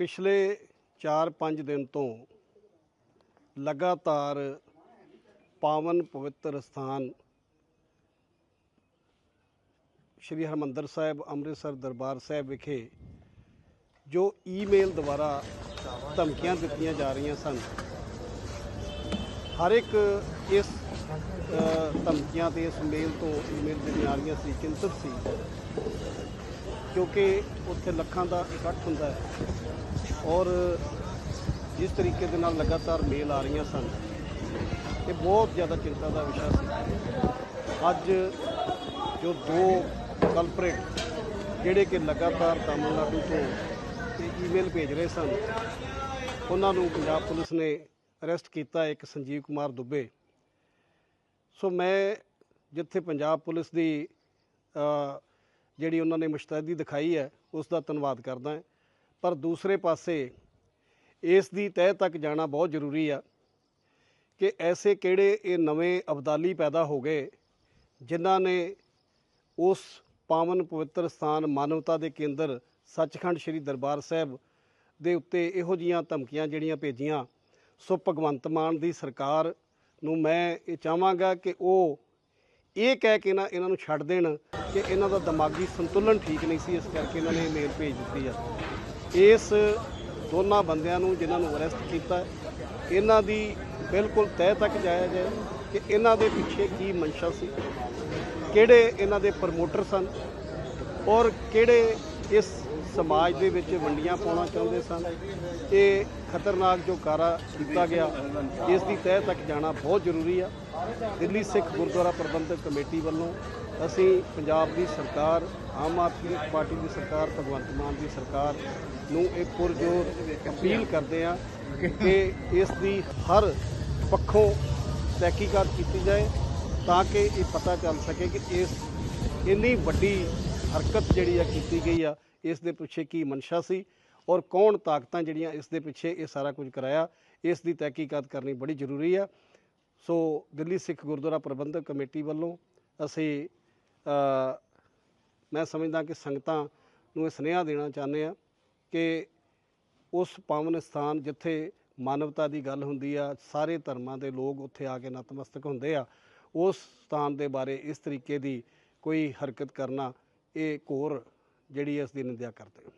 ਪਿਛਲੇ 4-5 ਦਿਨ ਤੋਂ ਲਗਾਤਾਰ ਪਾਵਨ ਪਵਿੱਤਰ ਸਥਾਨ ਸ਼੍ਰੀ ਹਰਮੰਦਰ ਸਾਹਿਬ, ਅੰਮ੍ਰਿਤਸਰ ਦਰਬਾਰ ਸਾਹਿਬ ਵਿਖੇ ਜੋ ਈਮੇਲ ਦੁਆਰਾ ਧਮਕੀਆਂ ਦਿੱਤੀਆਂ ਜਾ ਰਹੀਆਂ ਸਨ। ਹਰ ਇੱਕ ਇਸ ਧਮਕੀਆਂ ਤੇ ਇਸ ਮੇਲ ਤੋਂ ਈਮੇਲ ਜਿਹੜੀਆਂ ਆ ਰਹੀਆਂ ਸੀ, ਚਿੰਤਤ ਸੀ। ਕਿਉਂਕਿ ਉੱਥੇ ਲੱਖਾਂ ਦਾ ਇਕੱਠ ਹੁੰਦਾ ਹੈ। ਔਰ ਜਿਸ ਤਰੀਕੇ ਦੇ ਨਾਲ ਲਗਾਤਾਰ ਮੇਲ ਆ ਰਹੀਆਂ ਸਨ, ਇਹ ਬਹੁਤ ਜ਼ਿਆਦਾ ਚਿੰਤਾ ਦਾ ਵਿਸ਼ਾ ਸੀ। ਅੱਜ ਜੋ ਦੋ ਕਲਪਰੇਟ ਜਿਹੜੇ ਕਿ ਲਗਾਤਾਰ ਤਾਮਿਲਨਾਡੂ ਤੋਂ ਈਮੇਲ ਭੇਜ ਰਹੇ ਸਨ, ਉਹਨਾਂ ਨੂੰ ਪੰਜਾਬ ਪੁਲਿਸ ਨੇ ਅਰੈਸਟ ਕੀਤਾ ਇੱਕ ਸੰਜੀਵ ਕੁਮਾਰ ਦੁੱਬੇ। ਸੋ ਮੈਂ ਜਿੱਥੇ ਪੰਜਾਬ ਪੁਲਿਸ ਦੀ ਜਿਹੜੀ ਉਹਨਾਂ ਨੇ ਮੁਸ਼ਤੈਦੀ ਦਿਖਾਈ ਹੈ, ਉਸ ਦਾ ਧੰਨਵਾਦ ਕਰਦਾ ਹਾਂ। ਪਰ ਦੂਸਰੇ ਪਾਸੇ ਇਸ ਦੀ ਤਹਿ ਤੱਕ ਜਾਣਾ ਬਹੁਤ ਜ਼ਰੂਰੀ ਆ ਕਿ ਐਸੇ ਕਿਹੜੇ ਇਹ ਨਵੇਂ ਅਬਦਾਲੀ ਪੈਦਾ ਹੋ ਗਏ ਜਿਨ੍ਹਾਂ ਨੇ ਉਸ ਪਾਵਨ ਪਵਿੱਤਰ ਸਥਾਨ ਮਾਨਵਤਾ ਦੇ ਕੇਂਦਰ ਸੱਚਖੰਡ ਸ੍ਰੀ ਦਰਬਾਰ ਸਾਹਿਬ ਦੇ ਉੱਤੇ ਇਹੋ ਜੀਆਂ ਧਮਕੀਆਂ ਜਿਹੜੀਆਂ ਭੇਜੀਆਂ, ਸੋ ਭਗਵੰਤ ਮਾਨ ਦੀ ਸਰਕਾਰ ਨੂੰ ਮੈਂ ਇਹ ਚਾਹਾਂਗਾ ਕਿ ਉਹ ਇਹ ਕਹਿ ਕੇ ਨਾ ਇਹਨਾਂ ਨੂੰ ਛੱਡ ਦੇਣ ਕਿ ਇਹਨਾਂ ਦਾ ਦਿਮਾਗੀ ਸੰਤੁਲਨ ਠੀਕ ਨਹੀਂ ਸੀ, ਇਸ ਕਰਕੇ ਇਹਨਾਂ ਨੇ ਮੇਲ ਭੇਜ ਦਿੱਤੀ ਆ। ਇਸ ਦੋਨਾਂ ਬੰਦਿਆਂ ਨੂੰ ਜਿਨ੍ਹਾਂ ਨੂੰ ਅਰੈਸਟ ਕੀਤਾ, ਇਹਨਾਂ ਦੀ ਬਿਲਕੁਲ ਤਹਿ ਤੱਕ ਜਾਇਆ ਜਾਏ ਕਿ ਇਹਨਾਂ ਦੇ ਪਿੱਛੇ ਕੀ ਮਨਸ਼ਾ ਸੀ, ਕਿਹੜੇ ਇਹਨਾਂ ਦੇ ਪ੍ਰਮੋਟਰ ਸਨ ਔਰ ਕਿਹੜੇ ਇਸ ਸਮਾਜ ਦੇ ਵਿੱਚ ਵੰਡੀਆਂ ਪਾਉਣਾ ਚਾਹੁੰਦੇ ਸਨ। ਇਹ ਖਤਰਨਾਕ ਜੋ ਕਾਰਾ ਕੀਤਾ ਗਿਆ, ਇਸ ਦੀ ਤਹਿ ਤੱਕ ਜਾਣਾ ਬਹੁਤ ਜ਼ਰੂਰੀ ਆ। ਦਿੱਲੀ ਸਿੱਖ ਗੁਰਦੁਆਰਾ ਪ੍ਰਬੰਧਕ ਕਮੇਟੀ ਵੱਲੋਂ ਅਸੀਂ ਪੰਜਾਬ ਦੀ ਸਰਕਾਰ, ਆਮ ਆਦਮੀ ਪਾਰਟੀ ਦੀ ਸਰਕਾਰ, ਭਗਵੰਤ ਮਾਨ ਦੀ ਸਰਕਾਰ ਨੂੰ ਇੱਕ ਪੁਰਜੋਰ ਅਪੀਲ ਕਰਦੇ ਆ ਕਿ ਇਸ ਦੀ ਹਰ ਪੱਖੋਂ ਤਹਿਕੀਕਾਤ ਕੀਤੀ ਜਾਏ ਤਾਂ ਕਿ ਇਹ ਪਤਾ ਚੱਲ ਸਕੇ ਕਿ ਇਸ ਇੰਨੀ ਵੱਡੀ ਹਰਕਤ ਜਿਹੜੀ ਆ ਕੀਤੀ ਗਈ ਆ, ਇਸ ਦੇ ਪਿੱਛੇ ਕੀ ਮਨਸ਼ਾ ਸੀ ਔਰ ਕੌਣ ਤਾਕਤਾਂ ਜਿਹੜੀਆਂ ਇਸ ਦੇ ਪਿੱਛੇ ਇਹ ਸਾਰਾ ਕੁਝ ਕਰਾਇਆ, ਇਸ ਦੀ ਤਹਿਕੀਕਾਤ ਕਰਨੀ ਬੜੀ ਜ਼ਰੂਰੀ ਆ। ਸੋ ਦਿੱਲੀ ਸਿੱਖ ਗੁਰਦੁਆਰਾ ਪ੍ਰਬੰਧਕ ਕਮੇਟੀ ਵੱਲੋਂ ਅਸੀਂ ਮੈਂ ਸਮਝਦਾ ਕਿ ਸੰਗਤਾਂ ਨੂੰ ਇਹ ਸੁਨੇਹਾ ਦੇਣਾ ਚਾਹੁੰਦੇ ਆ ਕਿ ਉਸ ਪਾਵਨ ਸਥਾਨ ਜਿੱਥੇ ਮਾਨਵਤਾ ਦੀ ਗੱਲ ਹੁੰਦੀ ਆ, ਸਾਰੇ ਧਰਮਾਂ ਦੇ ਲੋਕ ਉੱਥੇ ਆ ਕੇ ਨਤਮਸਤਕ ਹੁੰਦੇ ਆ, ਉਸ ਸਥਾਨ ਦੇ ਬਾਰੇ ਇਸ ਤਰੀਕੇ ਦੀ ਕੋਈ ਹਰਕਤ ਕਰਨਾ ਇਹ ਘੋਰ ਜਿਹੜੀ ਇਸ ਦੀ ਨਿੰਦਿਆ ਕਰਦੇ ਹਾਂ।